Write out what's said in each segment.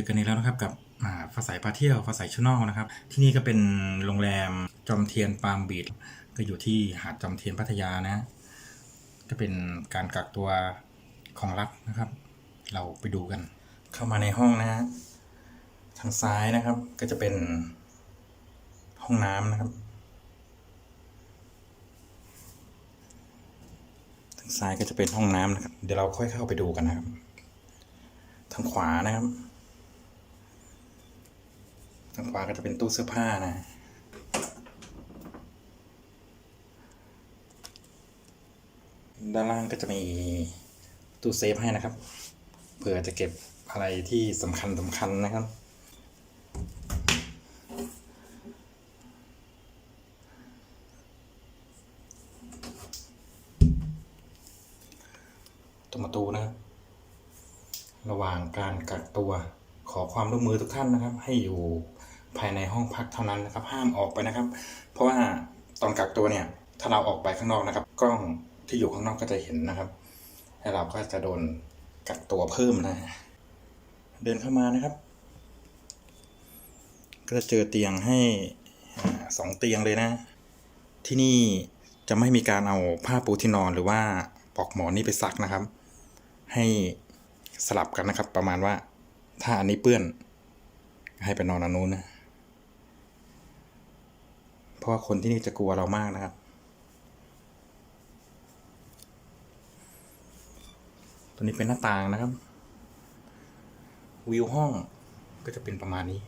อกันอีกแล้วนะครับกับอ่าฟ้าใสพาเที่ยวฟ้าใสชแนลนะครับ ที่นี่ก็เป็นโรงแรมจอมเทียนปาล์มบีชก็อยู่ที่หาดจอมเทียนพัทยานะจะเป็นการกักตัวของรัฐนะครับ เราไปดูกัน เข้ามาในห้องนะฮะทางซ้ายนะครับ ก็จะเป็นห้องน้ำนะครับทางซ้ายก็จะเป็นห้องน้ำนะครับ เดี๋ยวเราค่อยเข้าไปดูกันนะครับ ทางขวานะครับางขวาก็จะเป็นตู้เสื้อผ้านะด้านล่างก็จะมีตู้เซฟให้นะครับ เผื่อจะเก็บอะไรที่สำคัญสำคัญนะครับ ตรงประตูนะ ระหว่างการกักตัวขอความร่วมมือทุกท่านนะครับ ให้อยู่ ภายในห้องพักเท่านั้นนะครับ ห้ามออกไปนะครับ เพราะว่าตอนกักตัวเนี่ย ถ้าเราออกไปข้างนอกนะครับ กล้องที่อยู่ข้างนอกก็จะเห็นนะครับแล้วเราก็จะโดนกักตัวเพิ่มนะ เดินเข้ามานะครับ ก็จะเจอเตียงให้สองเตียงเลยนะ ที่นี่จะไม่มีการเอาผ้าปูที่นอนหรือว่าปลอกหมอนนี่ไปซักนะครับ ให้สลับกันนะครับ ประมาณว่าถ้าอันนี้เปื้อน ให้ไปนอนอันนู้นนะ เพราะว่าคนที่นี่จะกลัวเรามากนะครับ ตัวนี้เป็นหน้าต่างนะครับ วิวห้องก็จะเป็นประมาณนี้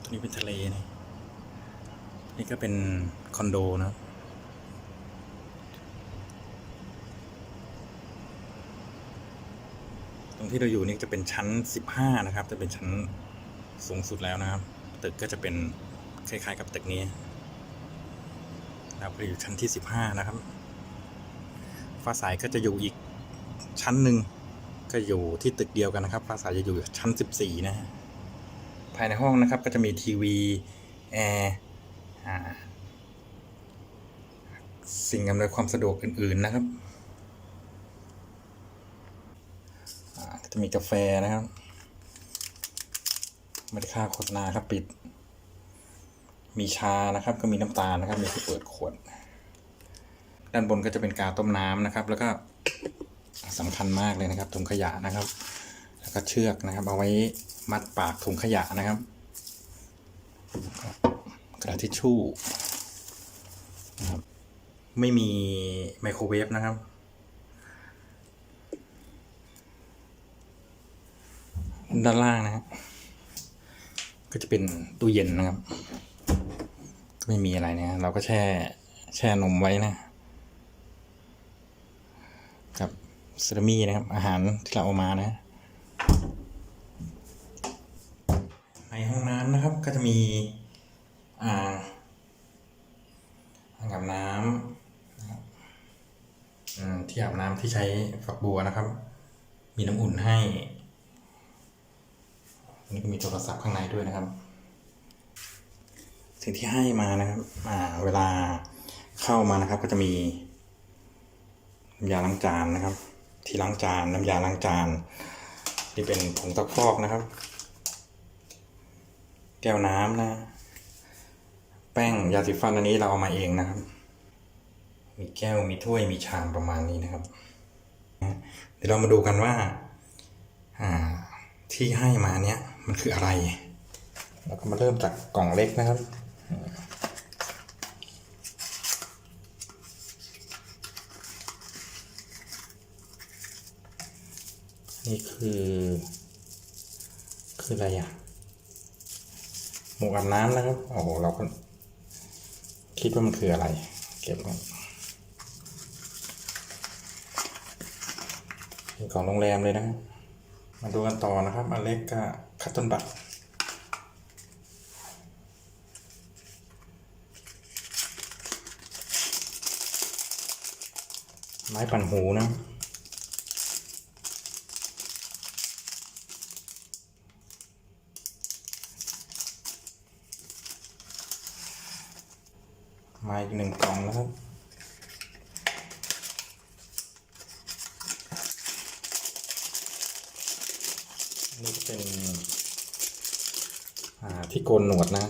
ตัวนี้เป็นทะเลนะนี่ก็เป็นคอนโดนะครับ ตรง ที่เราอยู่นี่จะเป็นชั้น 15 นะครับ จะเป็นชั้นสูงสุดแล้วนะครับ ตึกก็จะเป็นคล้ายๆกับตึกนี้เราก็อยู่ชั้นที่ 15 นะครับ ฟ้าใสก็จะอยู่อีกชั้นหนึ่งก็อยู่ที่ตึกเดียวกันนะครับฟ้าใสจะอยู่ชั้น 14 นะฮะภายในห้องนะครับก็จะมีทีวีแอร์สิ่งอำนวยความสะดวกอื่น ๆ นะครับ อ่าก็ จะมีกาแฟนะครับไม่ได้ค่าโฆษณาครับปิด มีชานะครับ ก็มีน้ำตาลนะครับ มีที่เปิดขวด ด้านบนก็จะเป็นกาต้มน้ำนะครับ แล้วก็สำคัญมากเลยนะครับถุงขยะนะครับ แล้วก็เชือกนะครับ เอาไว้มัดปากถุงขยะนะครับ กระดาษทิชชู่นะครับไม่มีไมโครเวฟนะครับ ด้านล่างนะฮะก็จะเป็นตู้เย็นนะครับ ก็ไม่มีอะไรนะเราก็แช่แช่นมไว้นะ กับเซรามีนะครับ อาหารที่เราเอามานะ ในห้องน้ำนะครับก็จะมีอ่างอ่างอาบน้ำนะครับที่อาบน้ำที่ใช้ฝักบัวนะครับ มีน้ำอุ่นให้ นี่ก็มีโทรศัพท์ข้างในด้วยนะครับ สิ่งที่ให้มานะครับ อ่า เวลาเข้ามานะครับ ก็จะมีน้ำยาล้างจานนะครับ ที่ล้างจานน้ำยาล้างจานที่เป็นผงซักฟอกนะครับ แก้วน้ำนะ แป้งยาสีฟันอันนี้เราเอามาเองนะครับ มีแก้วมีถ้วยมีชามประมาณนี้นะครับ เดี๋ยวเรามาดูกันว่าอ่าที่ให้มาเนี้ย มันคืออะไร เราก็มาเริ่มจากกล่องเล็กนะครับนี่คือ คืออะไรอะหมวกอาบน้ำนะครับ โอ้โห เราก็คิดว่ามันคืออะไร เก็บกันเป็นของโรงแรมเลยนะ มาดูกันต่อนะครับ อันเล็กก็ คัดต้นบัตรไม้ผ่านหูนะมาอีกหนึ่งกล่องแล้วครับ นี่เป็น ที่โกนหนวดนะ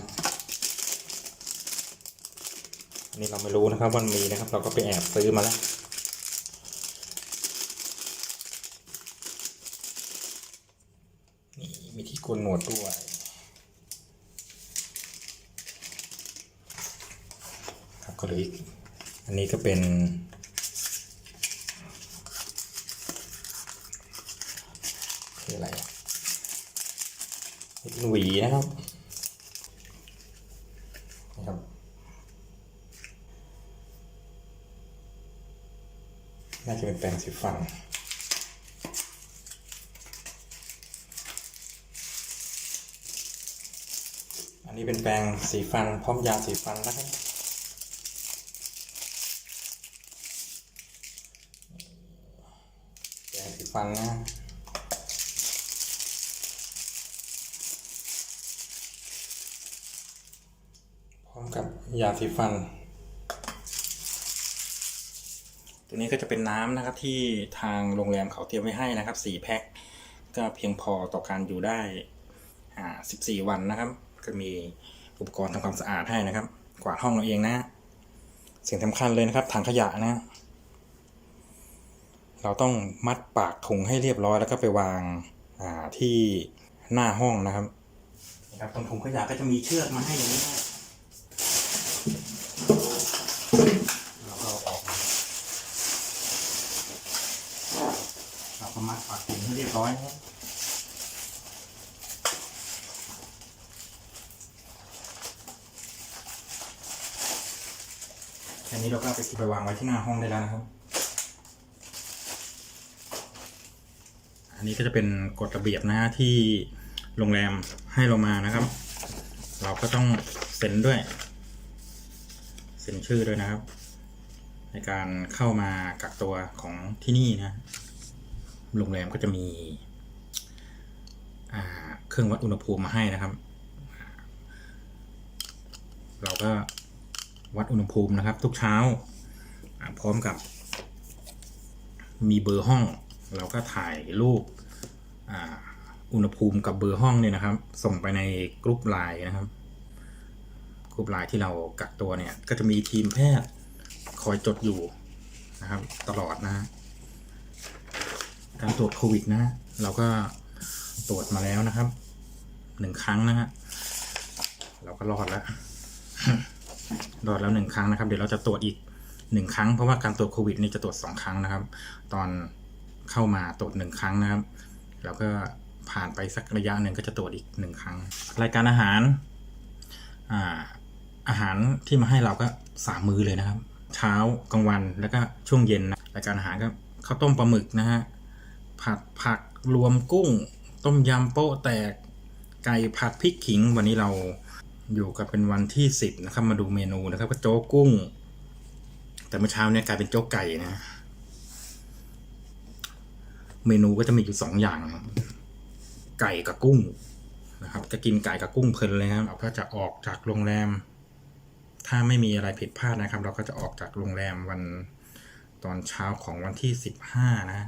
อันนี้เราไม่รู้นะครับว่ามันมีนะครับ เราก็ไปแอบซื้อมาแล้วนี่มีที่โกนหนวดด้วยครับก็เหลยอีกอันนี้ก็เป็นคืออะไรเป็นหวีนะครับนะครับ น่าจะเป็นแปรงสีฟันอันนี้เป็นแปรงสีฟัน พร้อมยาสีฟันนะครับแปรงสีฟันนะพร้อมกับยาสีฟัน ตัวนี้ก็จะเป็นน้ำนะครับที่ทางโรงแรมเขาเตรียมไว้ให้นะครับสี่แพ็คก็เพียงพอต่อการอยู่ได้อ่าสิบสี่วันนะครับ ก็มีอุปกรณ์ทำความสะอาดให้นะครับ กวาดห้องเราเองนะสิ่งสำคัญเลยนะครับถังขยะนะ เราต้องมัดปากถุงให้เรียบร้อยแล้วก็ไปวางที่หน้าห้องนะครับนะครับตรงถุงขยะก็จะมีเชือกมาให้อย่างนี้นะเราก็เอาออกมาเรา ก็มัดปากถุงให้เรียบร้อยนะครับแค่นี้เราก็เอาไปไปวางไว้ที่หน้าห้องได้แล้วนะครับ อันนี้ก็จะเป็นกฎระเบียบนะฮะที่โรงแรมให้เรามานะครับ เราก็ต้องเซ็นด้วย เซ็นชื่อด้วยนะครับ ในการเข้ามากักตัวของที่นี่นะ โรงแรมก็จะมีเครื่องวัดอุณหภูมิมาให้นะครับ เราก็วัดอุณหภูมินะครับ ทุกเช้า พร้อมกับ มีเบอร์ห้อง เราก็ถ่ายรูปอ,อุณหภูมิกับเบอร์ห้องเนี่ยนะครับ ส่งไปในกรุ๊ปไลน์นะครับกรุ๊ปไลน์ที่เรากักตัวเนี่ย ก็จะมีทีมแพทย์คอยจดอยู่นะครับ ตลอดนะฮะ การตรวจโควิดนะเราก็ตรวจมาแล้วนะครับหนึ่งครั้งนะฮะเราก็รอดแล้วรอดแล้วหนึ่งครั้งนะครับ เดี๋ยวเราจะตรวจอีกหนึ่งครั้งเพราะว่าการตรวจโควิดนี่จะตรวจสองครั้งนะครับ ตอนเข้ามาตรวจหนึ่งครั้งนะครับ แล้วก็ผ่านไปสักระยะหนึ่งก็จะตรวจอีกหนึ่งครั้ง รายการอาหารอ่าอาหารที่มาให้เราก็สามมื้อเลยนะครับ เช้ากลางวันแล้วก็ช่วงเย็นนะรายการอาหารก็ข้าวต้มปลาหมึกนะฮะ ผัดผักรวมกุ้ง ต้มยำโป๊ะแตก ไก่ผัดพริกขิง วันนี้เราอยู่กับเป็นวันที่สิบนะครับ มาดูเมนูนะครับ ก็โจ๊กกุ้ง แต่เมื่อเช้าเนี่ยกลายเป็นโจ๊กไก่นะ เมนูก็จะมีอยู่สองอย่าง ไก่กับกุ้งนะครับ จะกินไก่กับกุ้งเพลินเลยครับเราก็จะออกจากโรงแรม ถ้าไม่มีอะไรผิดพลาดนะครับ เราก็จะออกจากโรงแรมวันตอนเช้าของวันที่สิบห้านะ